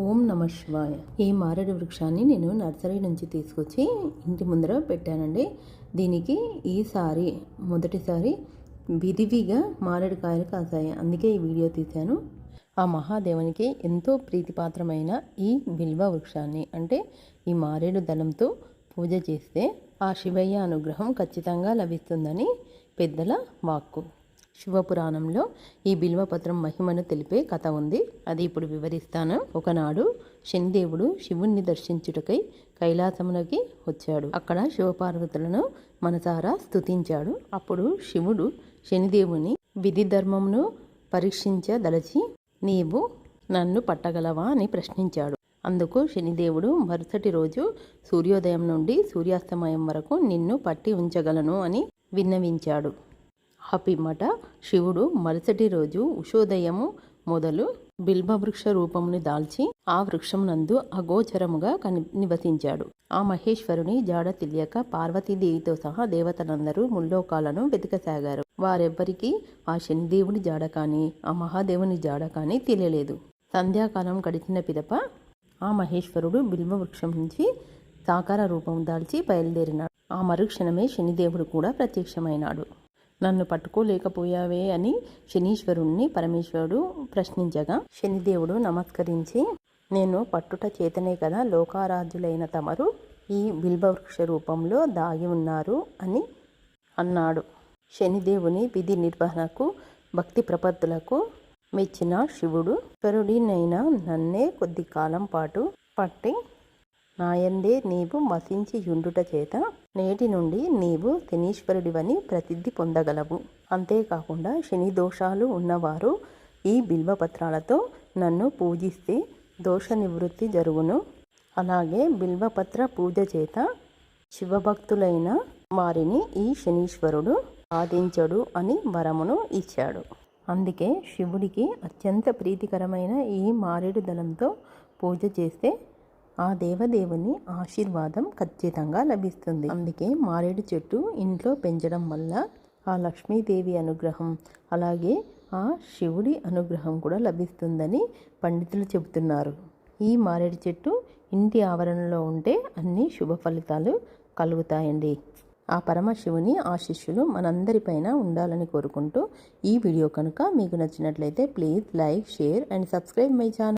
ఓం నమ శివాయ. ఈ మారేడు వృక్షాన్ని నేను నర్సరీ నుంచి తీసుకొచ్చి ఇంటి ముందర పెట్టానండి. దీనికి ఈసారి మొదటిసారి విధివిగా మారేడు కాయలు కాసాయి అందుకే ఈ వీడియో తీశాను. ఆ మహాదేవునికి ఎంతో ప్రీతిపాత్రమైన ఈ బిల్వ వృక్షాన్ని అంటే ఈ మారేడు దళంతో పూజ చేస్తే ఆ శివయ్య అనుగ్రహం ఖచ్చితంగా లభిస్తుందని పెద్దల వాక్కు. శివపురాణంలో ఈ బిల్వపత్రం మహిమను తెలిపే కథ ఉంది. అది ఇప్పుడు వివరిస్తాను. ఒకనాడు శనిదేవుడు శివుణ్ణి దర్శించుటకై కైలాసమునకి వచ్చాడు. అక్కడ శివపార్వతులను మనసారా స్తుతించాడు. అప్పుడు శివుడు శనిదేవుని విధి ధర్మమును పరీక్షించదలచి నీవు నన్ను పట్టగలవా? అని ప్రశ్నించాడు. అందుకు శనిదేవుడు మరుసటి రోజు సూర్యోదయం నుండి సూర్యాస్తమయం వరకు నిన్ను పట్టి ఉంచగలను అని విన్నవించాడు. ఆ శివుడు మరుసటి రోజు ఉషోదయము మొదలు బిల్వవృక్ష రూపముని దాల్చి ఆ వృక్షమునందు అగోచరముగా కని నివసించాడు. ఆ మహేశ్వరుని జాడ తెలియక పార్వతీదేవితో సహా దేవతలందరూ ముల్లోకాలను వెతకసాగారు. వారెవ్వరికీ ఆ శనిదేవుని జాడ కానీ ఆ మహాదేవుని జాడ కానీ తెలియలేదు. సంధ్యాకాలం గడిచిన పిదప ఆ మహేశ్వరుడు బిల్వ వృక్షం నుంచి సాకార రూపం దాల్చి బయలుదేరినాడు. ఆ మరుక్షణమే శనిదేవుడు కూడా ప్రత్యక్షమైనాడు. నన్ను పట్టుకోలేకపోయావే అని శనీశ్వరుణ్ణి పరమేశ్వరుడు ప్రశ్నించగా శనిదేవుడు నమస్కరించి నేను పట్టుట చేతనే కదా లోకారాధ్యులైన తమరు ఈ బిల్వవృక్ష రూపంలో దాగి ఉన్నారు అని అన్నాడు. శనిదేవుని విధి నిర్వహణకు భక్తి ప్రపత్తులకు మెచ్చిన శివుడు పరుడినైనా నన్నే కొద్ది కాలం పాటు పట్టి నాయందే నీవు వసించి యుండుట చేత నేటి నుండి నీవు శనీశ్వరుడివని ప్రసిద్ధి పొందగలవు. అంతేకాకుండా శని దోషాలు ఉన్నవారు ఈ బిల్వపత్రాలతో నన్ను పూజిస్తే దోష నివృత్తి జరుగును. అలాగే బిల్వపత్ర పూజ చేత శివభక్తులైన వారిని ఈ శనీశ్వరుడు సాధించడు అని వరమును ఇచ్చాడు. అందుకే శివుడికి అత్యంత ప్రీతికరమైన ఈ మారేడు దళంతో పూజ చేస్తే ఆ దేవదేవుని ఆశీర్వాదం ఖచ్చితంగా లభిస్తుంది. అందుకే మారేడు చెట్టు ఇంట్లో పెంచడం వల్ల ఆ లక్ష్మీదేవి అనుగ్రహం అలాగే ఆ శివుడి అనుగ్రహం కూడా లభిస్తుందని పండితులు చెబుతున్నారు. ఈ మారేడు చెట్టు ఇంటి ఆవరణలో ఉంటే అన్ని శుభ ఫలితాలు కలుగుతాయండి. ఆ పరమశివుని ఆశిష్యులు మనందరిపైన ఉండాలని కోరుకుంటూ ఈ వీడియో కనుక మీకు నచ్చినట్లయితే please like share and subscribe my channel.